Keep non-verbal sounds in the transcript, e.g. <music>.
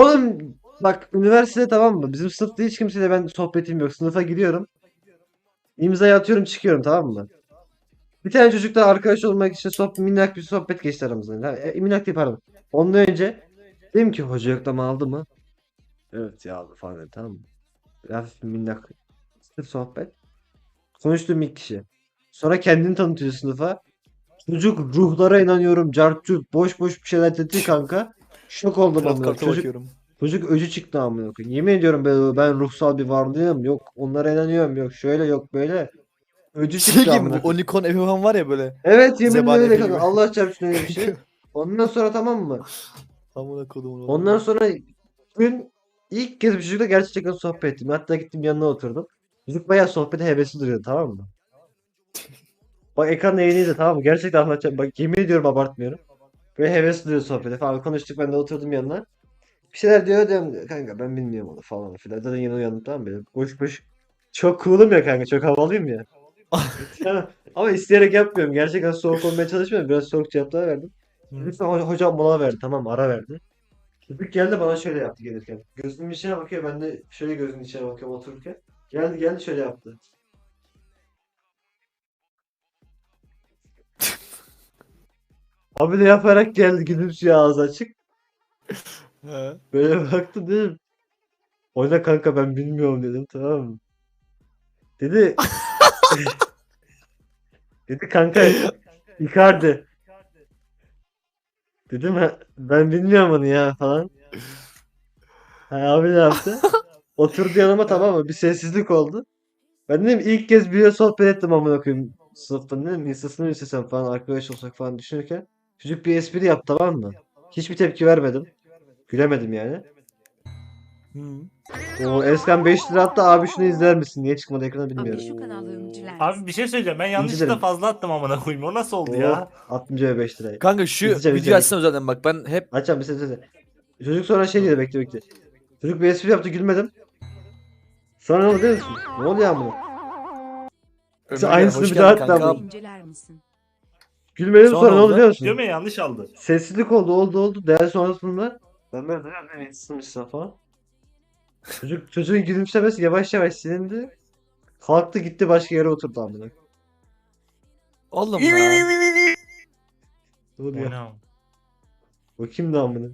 Oğlum bak üniversitede tamam mı? Bizim sınıfta hiç kimseyle ben sohbetim yok. Sınıfa giriyorum. İmzayı atıyorum çıkıyorum tamam mı? Bir tane çocukla arkadaş olmak için sohbet, minnak bir sohbet geçti aramızda. Ha, E, minnak değil pardon. Ondan önce dedim ki hoca yoklama aldı mı? Evet ya aldı falan dedi tamam mı? Hafif minnak. Sırf sohbet. Konuştuğum ilk kişi. Sonra kendini tanıtıyor sınıfa. Çocuk ruhlara inanıyorum. Cartçut boş boş bir şeyler dedi kanka. Şok oldum Biraz amına. karta Çocuk, bakıyorum. çocuk öcü çıktı amına koyayım. Yemin ediyorum ben, ben ruhsal bir varlığım. Yok onlara inanıyorum. Yok şöyle yok böyle. Öcü Şey çıktı gibi amına bu koyayım. Onikon evi falan var ya böyle. Evet yemin Zebani öyle Efe kanka. gibi. Allah çarpsın öyle bir şey. <laughs> Ondan sonra tamam mı? Amına kodumun. oğlu. Ondan sonra gün ilk kez bir çocukla gerçekten sohbet ettim. Hatta gittim yanına oturdum. Çocuk bayağı sohbete hevesli duruyordu tamam mı? <laughs> Bak ekran neyiniydi tamam mı? Gerçekten anlatacağım. Bak yemin ediyorum abartmıyorum. Böyle hevesli duruyor sohbete falan. Konuştuk ben de oturdum yanına. Bir şeyler diyor diyorum kanka ben bilmiyorum onu falan filan. Zaten yeni uyandım tamam mı? Böyle boş boş. Çok cool'um ya kanka. Çok havalıyım ya. <laughs> Ama isteyerek yapmıyorum. Gerçekten soğuk olmaya çalışmıyorum. Biraz soğuk cevaplar verdim. Lütfen ho- hocam mola verdi tamam ara verdi. Çocuk geldi bana şöyle yaptı gelirken. Gözümün içine bakıyor ben de şöyle gözümün içine bakıyorum otururken. Geldi geldi şöyle yaptı. Abi de yaparak geldi gülümsüyor ağzı açık. He. Böyle baktı dedim. Oyna kanka ben bilmiyorum dedim tamam mı? Dedi. <laughs> dedi kanka Icardi. Dedim ha, ben bilmiyorum onu ya falan. Ha, abi ne yaptı? <laughs> Oturdu yanıma tamam mı? Bir sessizlik oldu. Ben dedim ilk kez biriyle sohbet ettim amına koyayım sınıftan dedim. İnstasını istesem falan arkadaş olsak falan düşünürken. Çocuk bir espri yaptı tamam mı? Hiçbir tepki vermedim. Gülemedim yani. Hı. O Eskan 5 lira attı abi şunu izler misin? Niye çıkmadı ekrana Abi bilmiyorum. şu kanalda ümcüler. Abi bir şey söyleyeceğim. Ben yanlışlıkla dilerim. fazla attım amına koyayım. O nasıl oldu ya? Atmaca 5 lirayı. Kanka şu İzleyeceğim, video izleyeceğim. açsana zaten bak ben hep Açacağım bir şey söyle. Çocuk sonra şey diyor bekle bekle. Çocuk bir espri yaptı gülmedim. Sonra ne oldu biliyor musun? Ne oluyor amına? Ömür aynısını hoş bir daha geldin kanka. İnceler misin? Gülmedim Sonra sonra, ne oldu? biliyor musun? Diyorum ya yanlış aldı. Sessizlik oldu oldu oldu. Değer sonrasında ben böyle ne insanmışsın falan. Çocuk, çocuğun gülümsemesi yavaş yavaş silindi. Kalktı gitti başka yere oturdu amına. Oğlum lan. Ne oluyor? O kimdi amına?